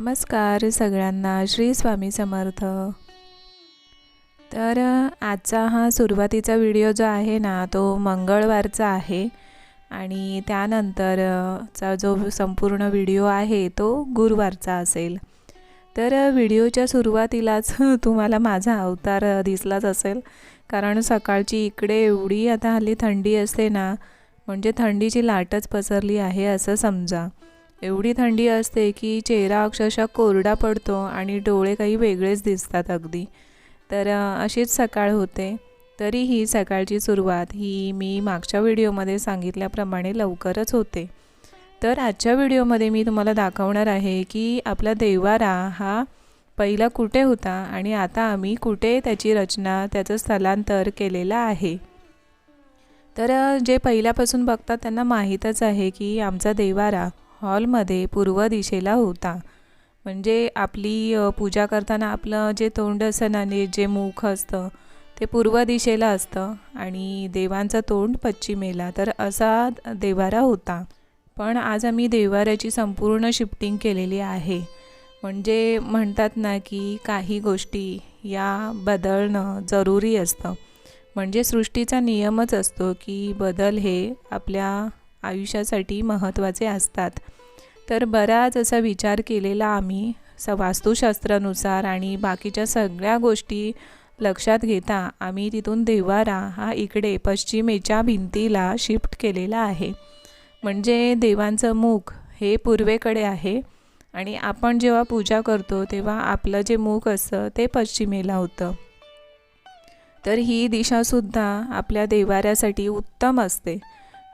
नमस्कार सगळ्यांना श्री स्वामी समर्थ. तर आजचा हा सुरुवातीचा व्हिडिओ जो आहे ना तो मंगळवारचा आहे. आणि त्यानंतरचा जो संपूर्ण व्हिडिओ आहे तो गुरुवारचा असेल. तर व्हिडिओच्या सुरुवातीलाच तुम्हाला माझा अवतार दिसलाच असेल. कारण सकाळची इकडे एवढी आता हल्ली थंडी असते ना म्हणजे थंडीची लाटच पसरली आहे असं समजा. एवढी थंडी असते की चेहरा अक्षरशः कोरडा पडतो आणि डोळे काही वेगळेच दिसतात अगदी. तर अशीच सकाळ होते. तरीही सकाळची सुरुवात ही मी मागच्या व्हिडिओमध्ये सांगितल्याप्रमाणे लवकरच होते. तर आजच्या व्हिडिओमध्ये मी तुम्हाला दाखवणार आहे की आपला देवारा हा पहिला कुठे होता आणि आता आम्ही कुठे त्याची रचना त्याचं स्थलांतर केलेलं आहे. तर जे पहिल्यापासून बघतात त्यांना माहीतच आहे की आमचा देवारा हॉलमध्ये पूर्व दिशेला होता. म्हणजे आपली पूजा करताना आपलं जे तोंड असतं ना जे मुख असतं ते पूर्व दिशेला असतं आणि देवांचं तोंड पश्चिमेला. तर असा देवारा होता. पण आज आम्ही देवाऱ्याची संपूर्ण शिफ्टिंग केलेली आहे. म्हणजे म्हणतात ना की काही गोष्टी या बदलणं जरुरी असतं. म्हणजे सृष्टीचा नियमच असतो की बदल हे आपल्या आयुष्यासाठी महत्त्वाचे असतात. तर बराच असा विचार केलेला आम्ही स वास्तुशास्त्रानुसार आणि बाकीच्या सगळ्या गोष्टी लक्षात घेता आम्ही तिथून देवारा हा इकडे पश्चिमेच्या भिंतीला शिफ्ट केलेला आहे. म्हणजे देवांचं मुख हे पूर्वेकडे आहे आणि आपण जेव्हा पूजा करतो तेव्हा आपलं जे मुख असतं ते पश्चिमेला होतं. तर ही दिशासुद्धा आपल्या देवाऱ्यासाठी उत्तम असते.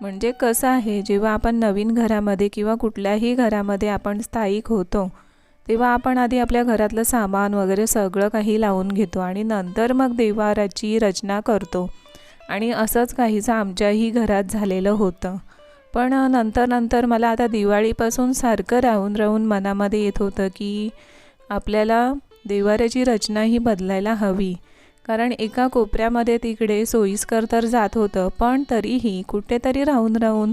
म्हणजे कसं आहे जेव्हा आपण नवीन घरामध्ये किंवा कुठल्याही घरामध्ये आपण स्थायिक होतो तेव्हा आपण आधी आपल्या घरातलं सामान वगैरे सगळं काही लावून घेतो आणि नंतर मग देवाराची रचना करतो. आणि असंच काहीचं आमच्याही घरात झालेलं होतं. पण नंतर नंतर मला आता दिवाळीपासून सारखं राहून राहून मनामध्ये येत होतं की आपल्याला देवाऱ्याची रचनाही बदलायला हवी. कारण एका कोपऱ्यामध्ये तिकडे सोयीस्कर तर जात होतं पण तरीही कुठेतरी राहून राहून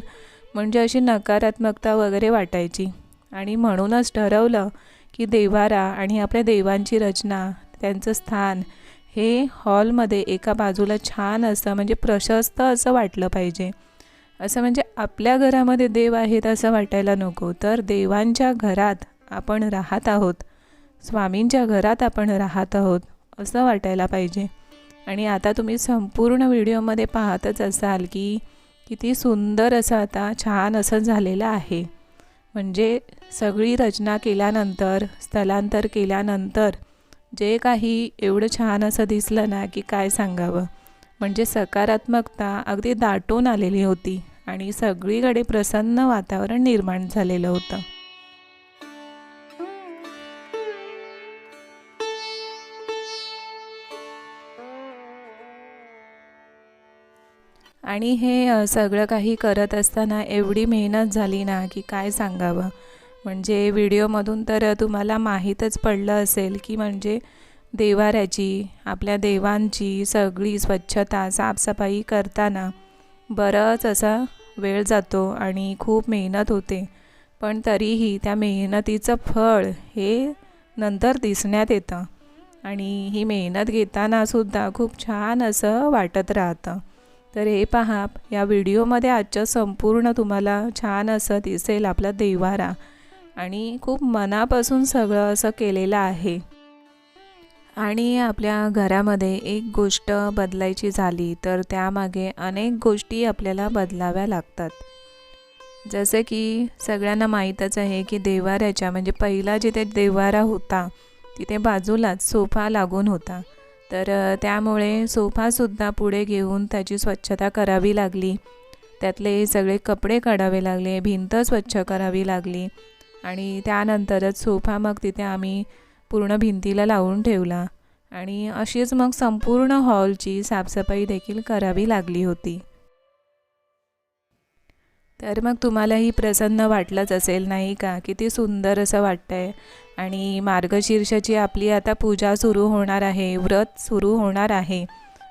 म्हणजे अशी नकारात्मकता वगैरे वाटायची. आणि म्हणूनच ठरवलं की देवारा आणि आपल्या देवांची रचना त्यांचं स्थान हे हॉलमध्ये एका बाजूला छान असं म्हणजे प्रशस्त असं वाटलं पाहिजे. असं म्हणजे आपल्या घरामध्ये देव आहेत असं वाटायला नको तर देवांच्या घरात आपण राहत आहोत. स्वामींच्या घरात आपण राहत आहोत. असं वाटायला पाहिजे. आणि आता तुम्ही संपूर्ण व्हिडिओमध्ये पाहतच असाल की किती सुंदर असं आता छान असं झालेलं आहे. म्हणजे सगळी रचना केल्यानंतर स्थलांतर केल्यानंतर जे काही एवढं छान असं दिसलं ना की काय सांगावं. म्हणजे सकारात्मकता अगदी दाटून आलेली होती आणि सगळीकडे प्रसन्न वातावरण निर्माण झालेलं होतं. आणि हे सगळं काही करत असताना एवढी मेहनत झाली ना की काय सांगावं? म्हणजे व्हिडिओमधून तर तुम्हाला माहीतच पडलं असेल की म्हणजे देवाऱ्याची आपल्या देवांची सगळी स्वच्छता साफसफाई करताना बरंच असा वेळ जातो आणि खूप मेहनत होते. पण तरीही त्या मेहनतीचं फळ हे नंतर दिसण्यात येतं आणि ही मेहनत घेतानासुद्धा खूप छान असं वाटत राहतं. तर हे पहा या व्हिडिओमध्ये आजच्या संपूर्ण तुम्हाला छान असं दिसेल आपला देवारा आणि खूप मनापासून सगळं असं केलेलं आहे. आणि आपल्या घरामध्ये एक गोष्ट बदलायची झाली तर त्यामागे अनेक गोष्टी आपल्याला बदलाव्या लागतात. जसे की सगळ्यांना माहीतच आहे की देवाऱ्याच्या म्हणजे पहिला जिथे देवारा होता तिथे बाजूलाच सोफा लागून होता. तर त्यामुळे सोफासुद्धा पुढे घेऊन त्याची स्वच्छता करावी लागली. त्यातले सगळे कपडे काढावे लागले भिंत स्वच्छ करावी लागली आणि त्यानंतरच सोफा मग तिथे आम्ही पूर्ण भिंतीला लावून ठेवला आणि अशीच मग संपूर्ण हॉलची साफसफाई देखील करावी लागली होती. तर मग तुम्हालाही प्रसन्न वाटलंच असेल नाही का? किती सुंदर असं वाटतं आहे आणि मार्गशीर्षाची आपली आता पूजा सुरू होणार आहे व्रत सुरू होणार आहे.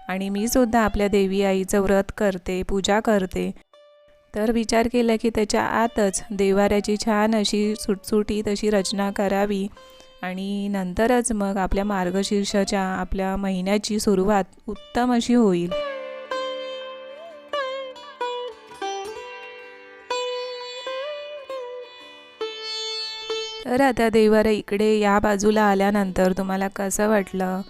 आणि मी सुद्धा आपल्या देवी आईचं व्रत करते पूजा करते. तर विचार केला की त्याच्या आतच देवाऱ्याची छान अशी सुटसुटीत अशी रचना करावी. आणि नंतरच मग आपल्या मार्गशीर्षाच्या आपल्या महिन्याची सुरुवात उत्तम अशी होईल. तर आता देवारा इकडे या बाजूला आल्यानंतर तुम्हाला कसं वाटलं?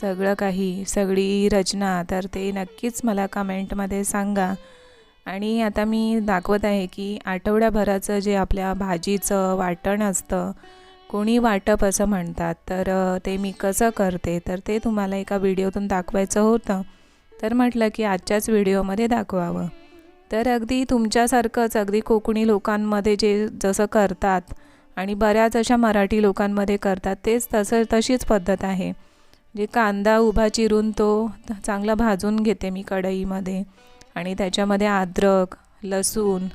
सगळं काही सगळी रचना तर ते नक्कीच मला कमेंटमध्ये सांगा. आणि आता मी दाखवत आहे की आठवड्याभराचं जे आपल्या भाजीचं वाटण असतं कोणी वाटप असं म्हणतात तर ते मी कसं करते? तर ते तुम्हाला एका व्हिडिओतून दाखवायचं होतं. तर म्हटलं की आजच्याच व्हिडिओमध्ये दाखवावं. तर अगदी तुमच्यासारखंच अगदी कोकणी लोकांमध्ये जे जसं करतात आणि बऱ्याच अशा मराठी लोकांमध्ये करतात. तेच तसं तशीच पद्धत आहे. जे कांदा उभा चिरून तो चांगला भाजून घेते मी कढईमध्ये. आणि त्याच्यामध्ये अद्रक लसूण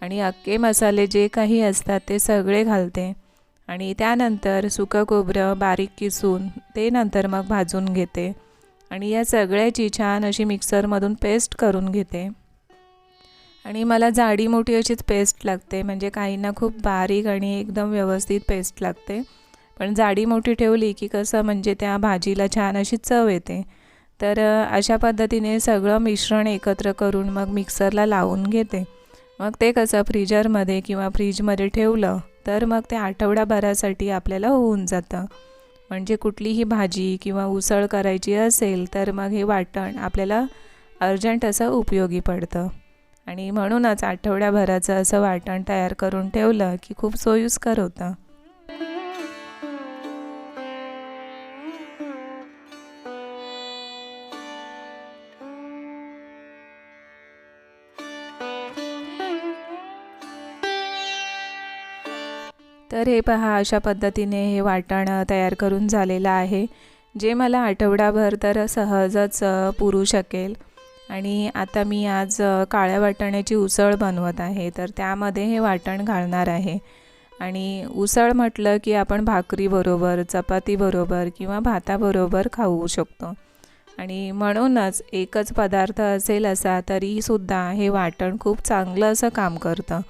आणि अक्के मसाले जे काही असतात ते सगळे घालते. आणि त्यानंतर सुकं खोबरं बारीक किसून ते नंतर मग भाजून घेते. आणि या सगळ्याची छान अशी मिक्सरमधून पेस्ट करून घेते. आणि मला जाडी मोठी अशीच पेस्ट लागते म्हणजे काहींना खूप बारीक आणि एकदम व्यवस्थित पेस्ट लागते. पण जाडी मोठी ठेवली की कसं म्हणजे त्या भाजीला छान अशी चव येते. तर अशा पद्धतीने सगळं मिश्रण एकत्र करून मग मिक्सरला लावून घेते. मग ते कसं फ्रीजरमध्ये किंवा फ्रीजमध्ये ठेवलं तर मग ते आठवडाभरासाठी आपल्याला होऊन जातं. म्हणजे कुठलीही भाजी किंवा उसळ करायची असेल तर मग हे वाटण आपल्याला अर्जंट असं उपयोगी पडतं. आणि म्हणूनच आठवड्याभराचं असं वाटण तयार करून ठेवलं की खूप सोयीस्कर होतं. तर हे पहा अशा पद्धतीने हे वाटण तयार करून झालेलं आहे जे मला आठवडाभर तर सहजच पुरू शकेल. आणि आता मी आज काळ्या वाटाण्याची उसळ बनवत आहे तर त्यामध्ये हे वाटण घालणार आहे. आणि उसळ म्हटलं की आपण भाकरीबरोबर चपातीबरोबर किंवा भाताबरोबर खाऊ शकतो. आणि म्हणूनच एकच पदार्थ असेल असा तरीसुद्धा हे वाटण खूप चांगलं असं काम करतं.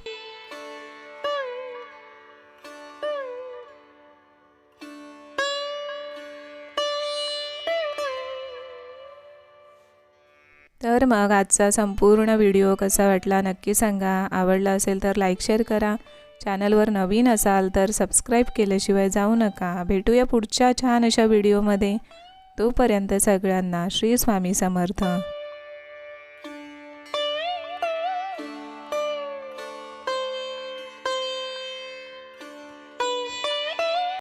तर मग आजचा संपूर्ण व्हिडिओ कसा वाटला नक्की सांगा. आवडला असेल तर लाईक शेअर करा. चॅनलवर नवीन असाल तर सबस्क्राईब केल्याशिवाय जाऊ नका. भेटूया पुढच्या छान अशा व्हिडिओमध्ये. तोपर्यंत सगळ्यांना श्री स्वामी समर्थ.